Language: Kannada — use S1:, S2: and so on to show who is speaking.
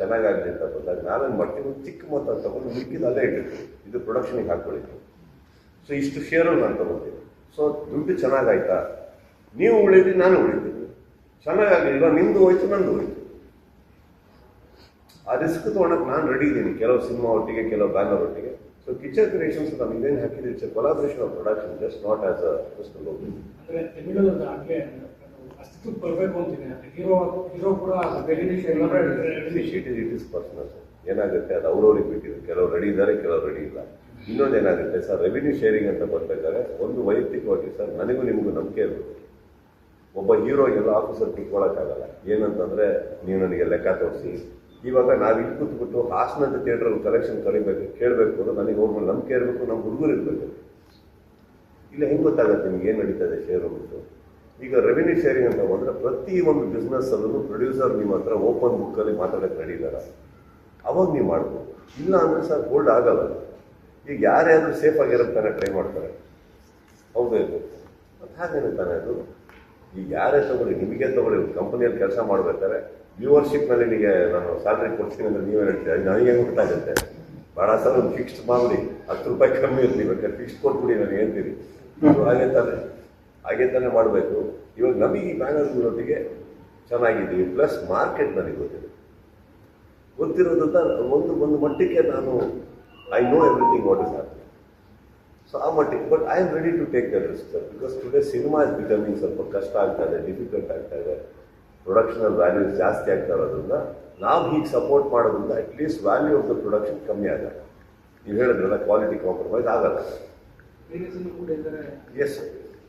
S1: ಚೆನ್ನಾಗಾಗಲಿ ಅಂತ ಬಂದಾಗ ನಾನೇನು ಮಾಡ್ತೀನಿ? ಒಂದು ಚಿಕ್ಕ ಮೊತ್ತ ತಗೊಂಡು ಮಿಕ್ಕಿದ ಅಲ್ಲೇ ಇಟ್ಟಿದ್ದೆ. ಇದು ಪ್ರೊಡಕ್ಷನಿಗೆ ಹಾಕ್ಕೊಳ್ಳಿ ಸೊ ಇಷ್ಟು ಶೇರು ನಾನು ತೊಗೊಳ್ತೀನಿ ಸೊ ದುಡ್ಡು ಚೆನ್ನಾಗಾಯ್ತಾ? ನೀವು ಉಳಿದ್ರಿ, ನಾನು ಉಳಿತೀನಿ ಚೆನ್ನಾಗಾಗಲಿಲ್ಲ ನಿಮ್ದು ಹೋಯ್ತು, ನಂದು ಹೋಯ್ತು. ಆ ರಿಸ್ಕ್ ತೊಗೊಳಕ್ಕೆ ನಾನು ರೆಡಿ ಇದ್ದೀನಿ. ಕೆಲವು ಸಿನಿಮಾ ಒಟ್ಟಿಗೆ, ಕೆಲವು ಬ್ಯಾನರ್ ಒಟ್ಟಿಗೆ. ಸೊ ಕಿಚನ್ ಕ್ರಿಯೇಷನ್ಸ್ ನಾವು ಇದೇನು ಹಾಕಿದ್ರೆ? It's collaboration of production just not as a just
S2: ಅಸ್ತಿತ್ವಕ್ಕೆ ಬರಬೇಕು ಅಂತಿದೆ ಹೀರೋ ಹೀರೋ ಕೂಡ
S1: ಇಟ್ ಇಸ್ ಪರ್ಸನಲ್ ಏನಾಗುತ್ತೆ? ಅದು ಅವ್ರವ್ರಿಗೆ ಬಿಟ್ಟಿದೆ ಕೆಲವರು ರೆಡಿ ಇದ್ದಾರೆ ಕೆಲವ್ರು ರೆಡಿ ಇಲ್ಲ. ಇನ್ನೊಂದು ಏನಾಗುತ್ತೆ ಸರ್? ರೆವಿನ್ಯೂ ಶೇರಿಂಗ್ ಅಂತ ಬಂದಾಗ ಒಂದು ವೈಯಕ್ತಿಕವಾಗಿ ಸರ್ ನನಗೂ ನಿಮಗೂ ನಂಬಿಕೆ ಇರಬೇಕು ಒಬ್ಬ ಹೀರೋ ಎಲ್ಲ ಆಫೀಸರ್ ಕುತ್ಕೊಳ್ಳೋಕ್ಕಾಗಲ್ಲ ಏನಂತಂದ್ರೆ ನೀವು ನನಗೆ ಲೆಕ್ಕ ತೋರಿಸಿ. ಇವಾಗ ನಾವು ಇಲ್ಲಿ ಕೂತ್ಬಿಟ್ಟು ಹಾಸನದ ಥಿಯೇಟ್ರಲ್ಲಿ ಕಲೆಕ್ಷನ್ ಕಳಿಬೇಕು ಕೇಳಬೇಕು ಅಂದ್ರೆ ನನಗೆ ಅವ್ರ ನಂಬಿಕೆ ಇರಬೇಕು ನಮ್ಮ ಹುಡುಗರು ಇರಬೇಕು. ಇಲ್ಲ ಹೆಂಗೆ ಗೊತ್ತಾಗುತ್ತೆ ನಿಮ್ಗೆ ಏನು ನಡೀತದೆ ಶೇರ್ ಅಂದ್ಬಿಟ್ಟು ಈಗ ರೆವಿನ್ಯೂ ಶೇರಿಂಗ್ ಅಂತ ಬಂದರೆ ಪ್ರತಿ ಒಂದು ಬಿಸ್ನೆಸ್ ಅಲ್ಲೂ ಪ್ರೊಡ್ಯೂಸರ್ ನಿಮ್ಮ ಹತ್ರ ಓಪನ್ ಬುಕ್ಕಲ್ಲಿ ಮಾತಾಡಕ್ಕೆ ರೆಡಿ ಇದ್ದಾರ? ಅವಾಗ ನೀವು ಮಾಡ್ಬೋದು. ಇಲ್ಲ ಅಂದ್ರೆ ಸರ್ ಗೋಲ್ಡ್ ಆಗಲ್ಲ. ಈಗ ಯಾರ್ಯಾರು ಸೇಫ್ ಆಗಿರೋದು ಟ್ರೈ ಮಾಡ್ತಾರೆ? ಹೌದು ಮತ್ತೆ ಹಾಗೇನೆ ತಾನೇ ಅದು? ಈಗ ಯಾರೇ ತಗೊಳ್ಳಿ, ನಿಮಗೆ ತಗೊಳ್ಳಿ ಕಂಪನಿಯಲ್ಲಿ ಕೆಲಸ ಮಾಡ್ಬೇಕಾದ್ರೆ ವ್ಯೂವರ್ಶಿಪ್ನಲ್ಲಿ ನಿಮಗೆ ನಾನು ಸ್ಯಾಲ್ರಿ ಕೊಡ್ತೀನಿ ಅಂದ್ರೆ ನೀವೇ ಹೇಳ್ತೀರಾ? ಅದು ನನಗೆ ಗೊತ್ತಾಗುತ್ತೆ? ಭಾಳ ಸರ್ ಒಂದು ಫಿಕ್ಸ್ಡ್ ಮಾಡಿ ಹತ್ತು ರೂಪಾಯಿ ಕಮ್ಮಿ ಇರಲಿ, ಬೇಕಾದ್ರೆ ಫಿಕ್ಸ್ ಕೊಟ್ಬಿಡಿ ನಾನು ಹೇಳ್ತೀರಿ. ಹಾಗೆ ತಾನೇ. ಹಾಗೆ ತಾನೇ ಮಾಡಬೇಕು. ಇವಾಗ ನಮಗೆ ಈ ಬ್ಯಾನರ್ ಇರೋದಿಗೆ ಚೆನ್ನಾಗಿದ್ದೀವಿ. ಪ್ಲಸ್ ಮಾರ್ಕೆಟ್ ನನಗೆ ಗೊತ್ತಿದೆ. ಗೊತ್ತಿರೋದ್ರಿಂದ ಒಂದು ಒಂದು ಮಟ್ಟಕ್ಕೆ ನಾನು I know everything what is happening so ಆ ಮಟ್ಟಿಗೆ but I am ready to take the risk sir because today cinema is becoming ಸ್ವಲ್ಪ ಕಷ್ಟ ಆಗ್ತಾ ಇದೆ ಡಿಫಿಕಲ್ಟ್ ಆಗ್ತಾ ಇದೆ. ಪ್ರೊಡಕ್ಷನಲ್ ವ್ಯಾಲ್ಯೂಸ್ ಜಾಸ್ತಿ ಆಗ್ತಾ ಇರೋದ್ರಿಂದ ನಾವು ಹೀಗೆ ಸಪೋರ್ಟ್ ಮಾಡೋದ್ರಿಂದ at least value of the production ಕಮ್ಮಿ ಆಗಲ್ಲ. ನೀವು ಹೇಳಿದ್ರಲ್ಲ ಕ್ವಾಲಿಟಿ ಕಾಂಪ್ರಮೈಸ್ ಆಗಲ್ಲ. ಎಸ್